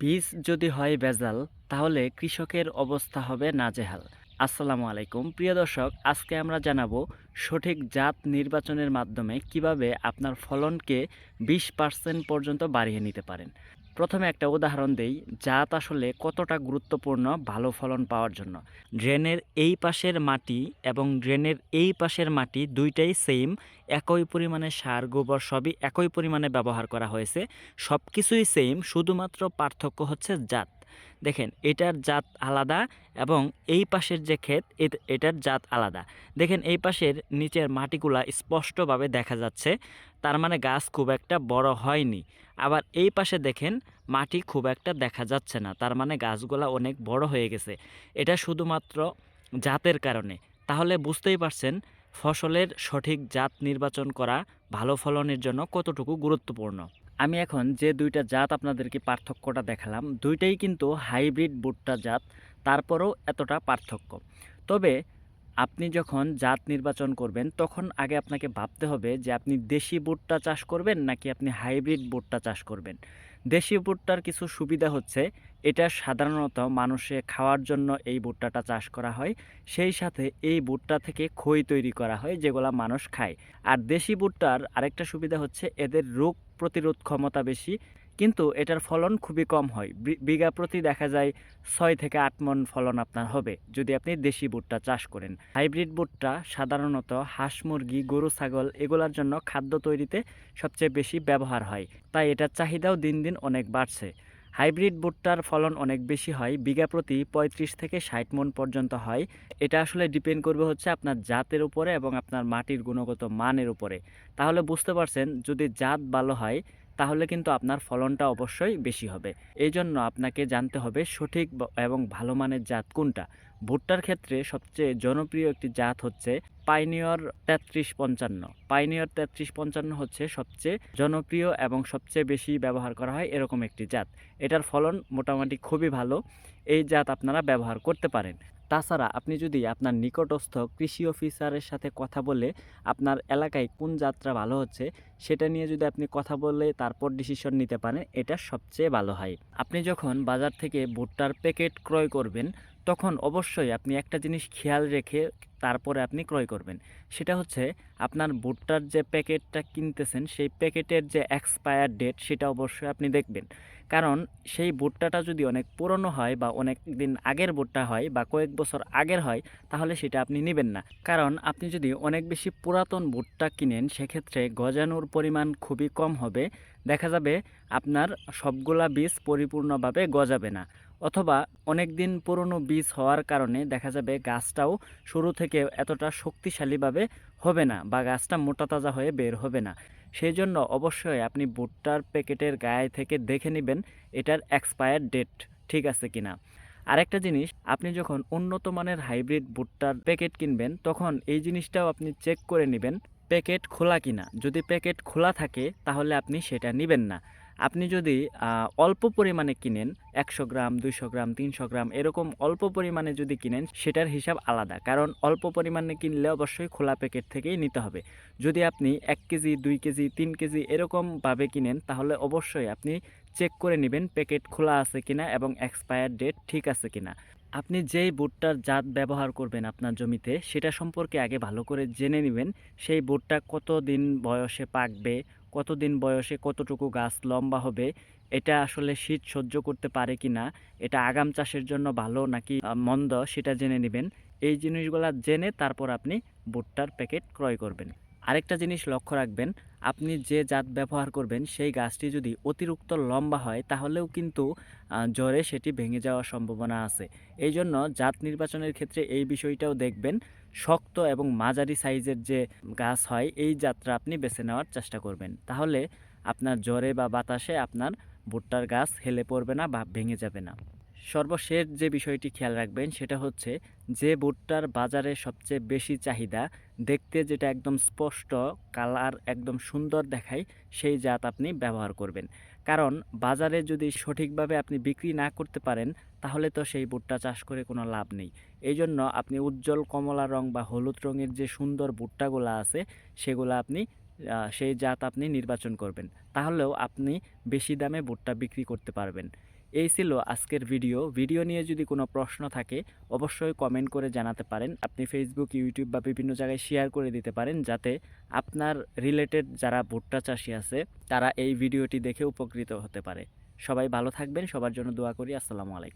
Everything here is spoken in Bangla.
বীজ যদি হয় ভেজাল, তাহলে কৃষকের অবস্থা হবে নাজেহাল। আসসালামু আলাইকুম। প্রিয় দর্শক, আজকে আমরা জানাব সঠিক জাত নির্বাচনের মাধ্যমে কীভাবে আপনার ফলনকে বিশ পার্সেন্ট পর্যন্ত বাড়িয়ে নিতে পারেন। প্রথমে একটা উদাহরণ দেই, জাত আসলে কতটা গুরুত্বপূর্ণ ভালো ফলন পাওয়ার জন্য। ড্রেনের এই পাশের মাটি এবং ড্রেনের এই পাশের মাটি দুইটাই সেম একই পরিমাণে সার, গোবর সবই একই পরিমাণে ব্যবহার করা হয়েছে সব কিছুই সেম শুধুমাত্র পার্থক্য হচ্ছে জাত। দেখেন, এটার জাত আলাদা এবং এই পাশের যে ক্ষেত এট- এটার জাত আলাদা। দেখেন, এই পাশের নিচের মাটিগুলা স্পষ্টভাবে দেখা যাচ্ছে, তার মানে গাছ খুব একটা বড় হয়নি। আবার এই পাশে দেখেন, মাটি খুব একটা দেখা যাচ্ছে না, তার মানে গাছগুলা অনেক বড় হয়ে গেছে। এটা শুধুমাত্র জাতের কারণে। তাহলে বুঝতেই পারছেন, ফসলের সঠিক জাত নির্বাচন করা ভালো ফলনের জন্য কতটুকু গুরুত্বপূর্ণ। আমি এখন যে দুইটা জাত আপনাদেরকে পার্থক্যটা দেখালাম, দুইটাই কিন্তু হাইব্রিড ভুট্টা জাত, তারপরেও এতটা পার্থক্য। তবে আপনি যখন জাত নির্বাচন করবেন, তখন আগে আপনাকে ভাবতে হবে যে আপনি দেশি ভুট্টা চাষ করবেন নাকি আপনি হাইব্রিড ভুট্টা চাষ করবেন। দেশি ভুট্টার কিছু সুবিধা হচ্ছে। এটা সাধারণত মানুষে খাওয়ার জন্য এই ভুট্টাটা চাষ করা হয়। সেই সাথে এই ভুট্টা থেকে খই তৈরি করা হয়, যেগুলো মানুষ খায়। আর দেশি ভুট্টার আরেকটা সুবিধা হচ্ছে এদের রোগ প্রতিরোধ ক্ষমতা বেশি। কিন্তু এটার ফলন খুবই কম হয়। বিঘা প্রতি দেখা যায় ছয় থেকে আট মন ফলন আপনার হবে, যদি আপনি দেশি ভুট্টা চাষ করেন। হাইব্রিড ভুট্টা সাধারণত হাঁস, মুরগি, গরু, ছাগল এগুলোর জন্য খাদ্য তৈরিতে সবচেয়ে বেশি ব্যবহার হয়। তাই এটার চাহিদাও দিন দিন অনেক বাড়ছে। হাইব্রিড ভুট্টার ফলন অনেক বেশি হয়, বিঘা প্রতি পঁয়ত্রিশ থেকে ষাট মন পর্যন্ত হয়। এটা আসলে ডিপেন্ড করবে হচ্ছে আপনার জাতের উপরে এবং আপনার মাটির গুণগত মানের উপরে। তাহলে বুঝতে পারছেন, যদি জাত ভালো হয় তাহলে কিন্তু আপনার ফলনটা অবশ্যই বেশি হবে। এই জন্য আপনাকে জানতে হবে সঠিক এবং ভালো মানের জাত কোনটা। ভুট্টার ক্ষেত্রে সবচেয়ে জনপ্রিয় একটি জাত হচ্ছে পাইনিয়র তেত্রিশ পঞ্চান্ন। পাইনিয়র তেত্রিশ পঞ্চান্ন হচ্ছে সবচেয়ে জনপ্রিয় এবং সবচেয়ে বেশি ব্যবহার করা হয় এরকম একটি জাত। এটার ফলন মোটামুটি খুবই ভালো। এই জাত আপনারা ব্যবহার করতে পারেন। তাছাড়া আপনি যদি আপনার নিকটস্থ কৃষি অফিসারের সাথে কথা বলে আপনার এলাকায় কোন যাত্রা ভালো হচ্ছে সেটা নিয়ে যদি আপনি কথা বলে তারপর ডিসিশন নিতে পারেন, এটা সবচেয়ে ভালো হয়। আপনি যখন বাজার থেকে ভুট্টার প্যাকেট ক্রয় করবেন তখন অবশ্যই আপনি একটা জিনিস খেয়াল রেখে তারপরে আপনি ক্রয় করবেন। সেটা হচ্ছে আপনার ভুট্টার যে প্যাকেটটা কিনতেছেন, সেই প্যাকেটের যে এক্সপায়ার ডেট সেটা অবশ্যই আপনি দেখবেন। কারণ সেই ভুট্টাটা যদি অনেক পুরনো হয় বা অনেক দিন আগের ভুট্টা হয় বা কয়েক বছর আগের হয়, তাহলে সেটা আপনি নেবেন না। কারণ আপনি যদি অনেক বেশি পুরাতন ভুট্টা কিনেন, সেক্ষেত্রে গজানোর পরিমাণ খুবই কম হবে। দেখা যাবে আপনার সবগুলা বীজ পরিপূর্ণভাবে গজাবে না। অথবা অনেক দিন পুরনো বীজ হওয়ার কারণে দেখা যাবে গাছটাও শুরু থেকে এতটা শক্তিশালীভাবে হবে না বা গাছটা মোটা তাজা হয়ে বের হবে না। সেই জন্য অবশ্যই আপনি ভুট্টার প্যাকেটের গায়ে থেকে দেখে নেবেন এটার এক্সপায়ার ডেট, ঠিক আছে কিনা আরেকটা জিনিস, আপনি যখন উন্নত মানের হাইব্রিড ভুট্টার প্যাকেট কিনবেন, তখন এই জিনিসটাও আপনি চেক করে নেবেন, প্যাকেট খোলা কিনা। যদি প্যাকেট খোলা থাকে, তাহলে আপনি সেটা নেবেন না। আপনি যদি অল্প পরিমাণে কিনেন, একশো গ্রাম, দুইশো গ্রাম, তিনশো গ্রাম, এরকম অল্প পরিমাণে যদি কিনেন, সেটার হিসাব আলাদা। কারণ অল্প পরিমাণে কিনলে অবশ্যই খোলা প্যাকেট থেকেই নিতে হবে। যদি আপনি এক কেজি, দুই কেজি, তিন কেজি এরকমভাবে কিনেন, তাহলে অবশ্যই আপনি চেক করে নেবেন প্যাকেট খোলা আছে কিনা এবং এক্সপায়ার ডেট ঠিক আছে কিনা। আপনি যেই ভুট্টার জাত ব্যবহার করবেন আপনার জমিতে, সেটা সম্পর্কে আগে ভালো করে জেনে নেবেন, সেই ভুট্টা কত দিন বয়সে পাকবে কতদিন বয়সে কতটুকু গাছ লম্বা হবে, এটা আসলে শীত সহ্য করতে পারে কি না এটা আগাম চাষের জন্য ভালো নাকি মন্দ সেটা জেনে নেবেন। এই জিনিসগুলো জেনে তারপর আপনি ভুট্টার প্যাকেট ক্রয় করবেন। আরেকটা জিনিস লক্ষ্য রাখবেন, আপনি যে জাত ব্যবহার করবেন, সেই গাছটি যদি অতিরিক্ত লম্বা হয়, তাহলেও কিন্তু জ্বরে সেটি ভেঙে যাওয়ার সম্ভাবনা আছে। এই জন্য জাত নির্বাচনের ক্ষেত্রে এই বিষয়টাও দেখবেন, শক্ত এবং মাঝারি সাইজের যে গাছ হয়, এই জাতটা আপনি বেছে নেওয়ার চেষ্টা করবেন। তাহলে আপনার জ্বরে বা বাতাসে আপনার ভুট্টার গাছ হেলে পড়বে না বা ভেঙে যাবে না। সর্বশেষ যে বিষয়টি খেয়াল রাখবেন সেটা হচ্ছে যে ভুট্টার বাজারে সবচেয়ে বেশি চাহিদা, দেখতে যেটা একদম স্পষ্ট, কালার একদম সুন্দর দেখায়, সেই জাত আপনি ব্যবহার করবেন। কারণ বাজারে যদি সঠিকভাবে আপনি বিক্রি না করতে পারেন, তাহলে তো সেই ভুট্টা চাষ করে কোনো লাভ নেই। এই জন্য আপনি উজ্জ্বল কমলা রং বা হলুদ রঙের যে সুন্দর ভুট্টাগুলো আছে, সেগুলো আপনি সেই জাত আপনি নির্বাচন করবেন। তাহলেও আপনি বেশি দামে ভুট্টা বিক্রি করতে পারবেন। এই ছিল আজকের ভিডিও। ভিডিও নিয়ে যদি কোনো প্রশ্ন থাকে, অবশ্যই কমেন্ট করে জানাতে পারেন। আপনি ফেসবুক ইউটিউব বা বিভিন্ন জায়গায় শেয়ার করে দিতে পারেন, যাতে আপনার রিলেটেড যারা ভুট্টা চাষি আছে, তারা এই ভিডিওটি দেখে উপকৃত হতে পারে। সবাই ভালো থাকবেন। সবার জন্য দোয়া করি। আসসালামু আলাইকুম।